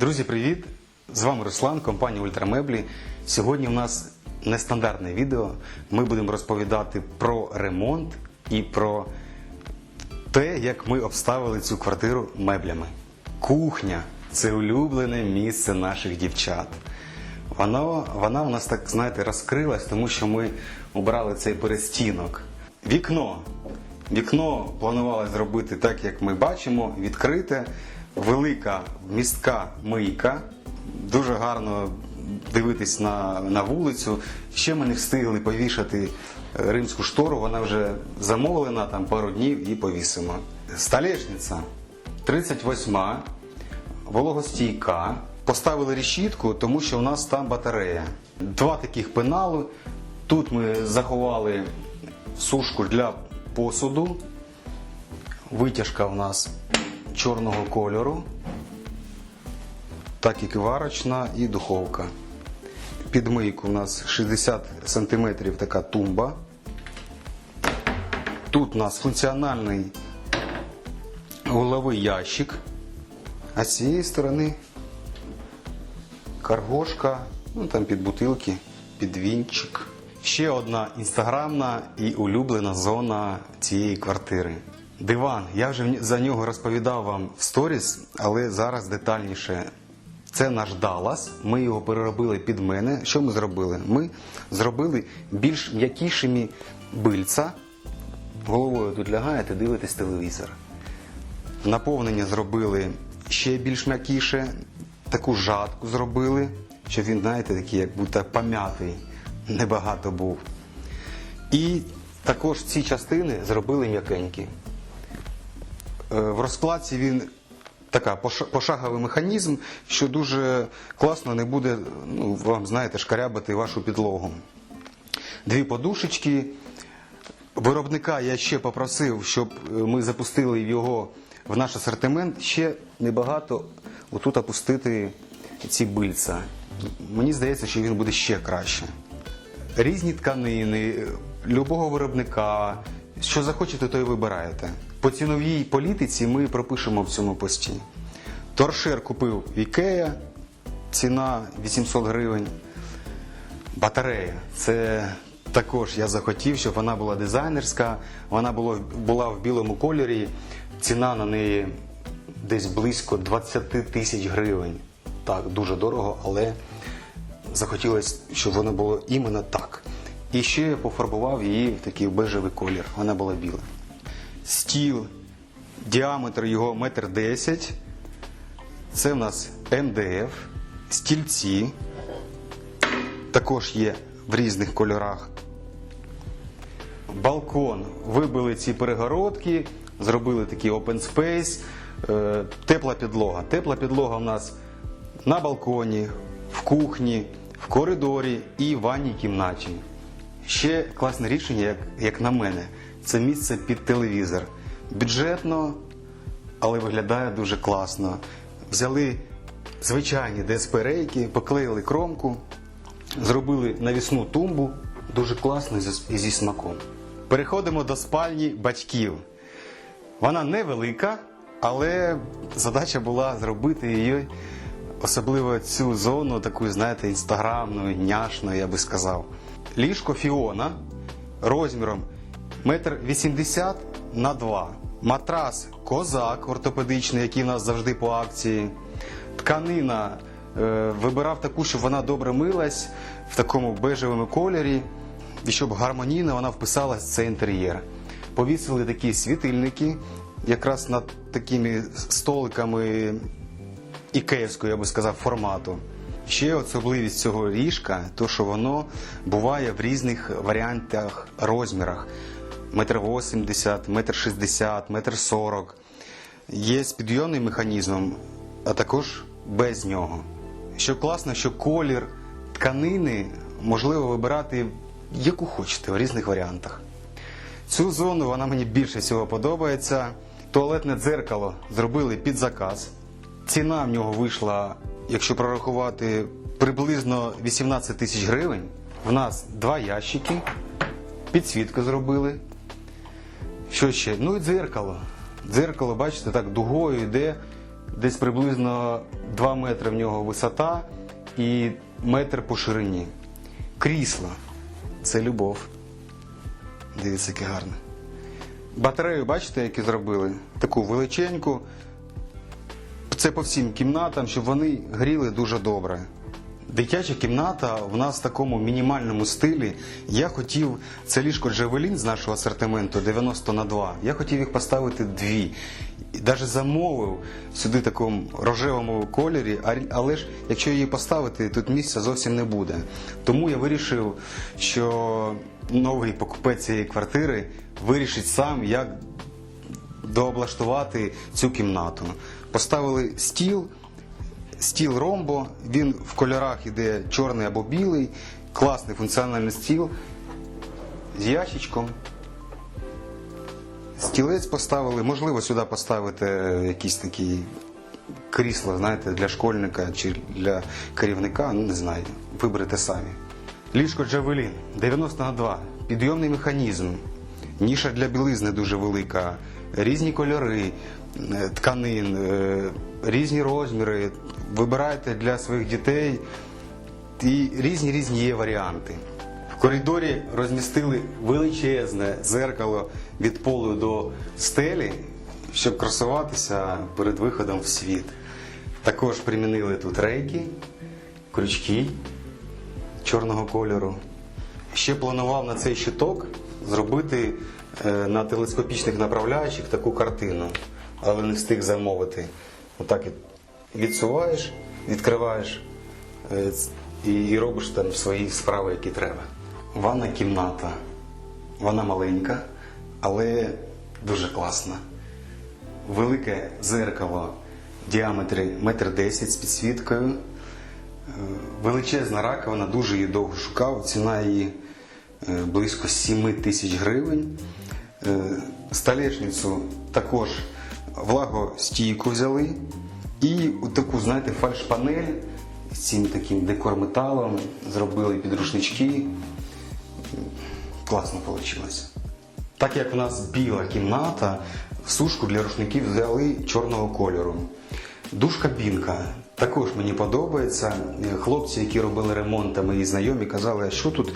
Друзі, привіт! З вами Руслан, компанія Ультрамеблі. Сьогодні у нас нестандартне відео. Ми будемо розповідати про ремонт і про те, як ми обставили цю квартиру меблями. Кухня це улюблене місце наших дівчат. Воно, вона у нас так, знаєте, розкрилась, тому що ми обрали цей перестінок. Вікно. Вікно планували зробити так, як ми бачимо, відкрите, велика містка мийка. Дуже гарно дивитись на, на вулицю. Ще ми не встигли повішати е, римську штору, вона вже замовлена, там пару днів і повісимо. Столешниця 38 вологостійка. Поставили решітку, тому що у нас там батарея. Два таких пенали. Тут ми заховали сушку для посуду. Витяжка у нас чорного кольору. Так і варочна і духовка. Під мийку у нас 60 см така тумба. Тут у нас функціональний головий ящик. А з цієї сторони каргошка, ну там під бутилки, під вінчик. Ще одна інстаграмна і улюблена зона цієї квартири. Диван. Я вже за нього розповідав вам в сторіс, але зараз детальніше. Це наш Даллас. Ми його переробили під мене. Що ми зробили? Ми зробили більш м'якішими бильця. Головою тут лягаєте, дивитесь телевізор. Наповнення зробили ще більш м'якіше, таку жатку зробили, щоб він, знаєте, такий, як будто пом'ятий, небагато був. І також ці частини зробили м'якенькі. Е, В розкладці він така пошаговий механізм, що дуже класно не буде, ну, вам знаєте, шкарябати вашу підлогу. Дві подушечки. Виробника я ще попросив, щоб е, ми запустили його в наш асортимент. Ще небагато отут опустити ці бильця. Мені здається, що він буде ще краще. Різні тканини, е, любого виробника. Що захочете, то і вибираєте. По ціновій політиці ми пропишемо в цьому пості. Торшер купив Ікея, ціна 800 гривень. Батарея. Це також я захотів, щоб вона була дизайнерська, вона була, була в білому кольорі. Ціна на неї десь близько 20 тисяч гривень. Так, дуже дорого, але захотілося, щоб воно було іменно так. І ще я пофарбував її в такий бежевий колір. Вона була біла. Стіл, діаметр його метр десять. Це в нас МДФ, стільці також є в різних кольорах. Балкон. Вибили ці перегородки, зробили такий open space, е, тепла підлога. Тепла підлога у нас на балконі, в кухні, в коридорі і в ванній кімнаті. Ще класне рішення, як, як на мене, це місце під телевізор. Бюджетно, але виглядає дуже класно. Взяли звичайні ДСП-рейки, поклеїли кромку, зробили навісну тумбу, дуже класно і зі- смаком. Переходимо до спальні батьків. Вона невелика, але задача була зробити її, особливо цю зону, таку, знаєте, інстаграмною, няшною, я би сказав. Ліжко Фіона розміром 1,80 м на 2 Матрас Козак ортопедичний, який в нас завжди по акції. Тканина е, вибирав таку, щоб вона добре милась в такому бежевому кольорі, і щоб гармонійно вона вписалась в цей інтер'єр. Повісили такі світильники, якраз над такими столиками ікеївського, я би сказав, формату. Ще особливість цього ліжка, то що воно буває в різних варіантах, розмірах. Метр 80, метр 60, метр 40. Є з підйомним механізмом, а також без нього. Що класно, що колір тканини можливо вибирати яку хочете в різних варіантах. Цю зону вона мені більше всього подобається. Туалетне дзеркало зробили під заказ. Ціна в нього вийшла, якщо прорахувати, приблизно 18 тисяч гривень. В нас два ящики, підсвітку зробили. Що ще? Ну і дзеркало. Дзеркало, бачите, так дугою йде. десь приблизно 2 метри в нього висота і метр по ширині. Крісло це любов. Дивіться, яке гарне. Батарею, бачите, які зробили? Таку величеньку. Це по всім кімнатам, щоб вони гріли дуже добре. Дитяча кімната в нас в такому мінімальному стилі. Я хотів це ліжко Джавелін з нашого асортименту 90 на 2. Я хотів їх поставити дві. Навіть замовив сюди в такому рожевому кольорі, але ж якщо її поставити, тут місця зовсім не буде. Тому я вирішив, що новий покупець цієї квартири вирішить сам, як дооблаштувати цю кімнату. Поставили стіл, стіл ромбо, він в кольорах іде чорний або білий, класний функціональний стіл. З ящичком. Стілець поставили, можливо, сюди поставити якісь такі крісла, знаєте, для школьника чи для керівника, ну не знаю, виберете самі. Ліжко Джавелін. 90 на 2, підйомний механізм, ніша для білизни дуже велика, різні кольори е, тканин, е, різні розміри. Вибирайте для своїх дітей і різні різні є варіанти. В коридорі розмістили величезне зеркало від полу до стелі, щоб красуватися перед виходом в світ. Також примінили тут рейки, крючки чорного кольору. Ще планував на цей щиток зробити на телескопічних направляючих таку картину, але не встиг замовити. Отак от відсуваєш, відкриваєш е, і, робиш там свої справи, які треба. Ванна кімната. Вона маленька, але дуже класна. Велике зеркало діаметрі 1,10 м з підсвіткою. Е, Величезна раковина, дуже її довго шукав. Ціна її е, близько 7 тисяч гривень. Е, Столешницю також влагостійку взяли. І таку, знаєте, фальшпанель з цим таким декорметалом зробили підручнички. Класно вийшло. Так як у нас біла кімната, сушку для рушників взяли чорного кольору. Душ-кабінка також мені подобається. Хлопці, які робили ремонт, та мої знайомі, казали, що тут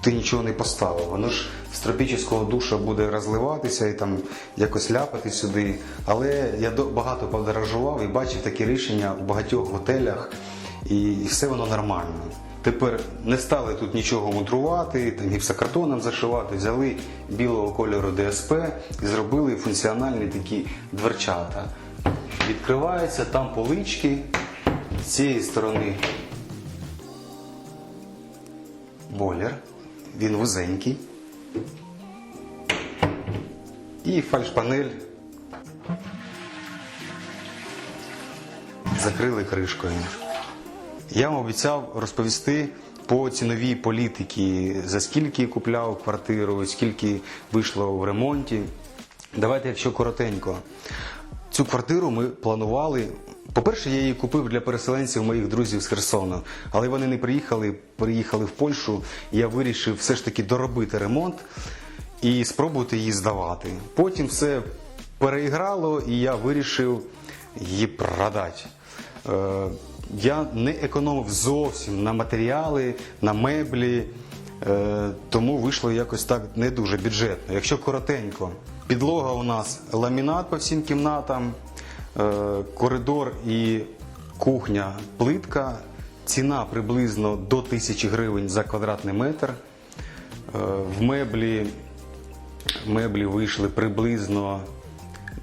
ти нічого не поставив. Воно ж з тропічного душа буде розливатися і там якось ляпати сюди. Але я багато подорожував і бачив такі рішення в багатьох готелях, і, все воно нормально. Тепер не стали тут нічого мудрувати, там гіпсокартоном зашивати, взяли білого кольору ДСП і зробили функціональні такі дверчата. Відкриваються там полички з цієї сторони бойлер, він вузенький. І фальшпанель закрили кришкою. Я вам обіцяв розповісти по ціновій політиці, за скільки купляв квартиру, скільки вийшло в ремонті. Давайте, якщо коротенько. Цю квартиру ми планували. По-перше, я її купив для переселенців моїх друзів з Херсону, але вони не приїхали, приїхали в Польщу. І я вирішив все ж таки доробити ремонт і спробувати її здавати. Потім все переіграло, і я вирішив її продати. Е, Я не економив зовсім на матеріали, на меблі, е, тому вийшло якось так не дуже бюджетно. Якщо коротенько, підлога у нас ламінат по всім кімнатам, коридор і кухня плитка, ціна приблизно до 1000 гривень за квадратний метр. Е, В меблі меблі вийшли приблизно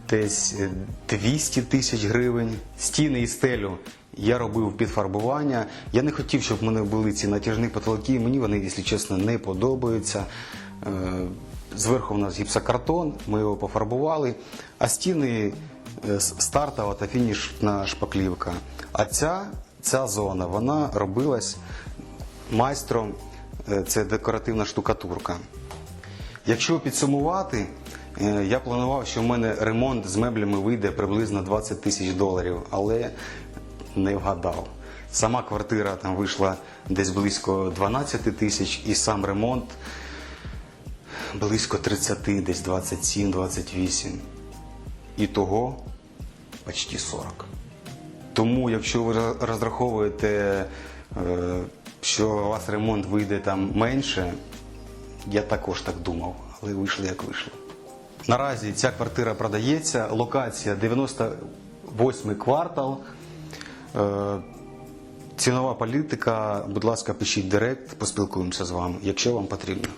десь е, 200 тисяч гривень. Стіни і стелю я робив підфарбування. Я не хотів, щоб в мене були ці натяжні потолки. Мені вони, якщо чесно, не подобаються. Е, Зверху у нас гіпсокартон, ми його пофарбували, а стіни е, стартова та фінішна шпаклівка. А ця, ця зона вона робилась майстром, е, це декоративна штукатурка. Якщо підсумувати, е, я планував, що в мене ремонт з меблями вийде приблизно 20 тисяч доларів, але не вгадав. Сама квартира там вийшла десь близько 12 тисяч, і сам ремонт близько 30, десь 27-28. І того почти 40. Тому, якщо ви розраховуєте, е, що у вас ремонт вийде там менше, я також так думав, але вийшло як вийшло. Наразі ця квартира продається, локація 98 квартал. Е, Цінова політика, будь ласка, пишіть директ, поспілкуємося з вами, якщо вам потрібно.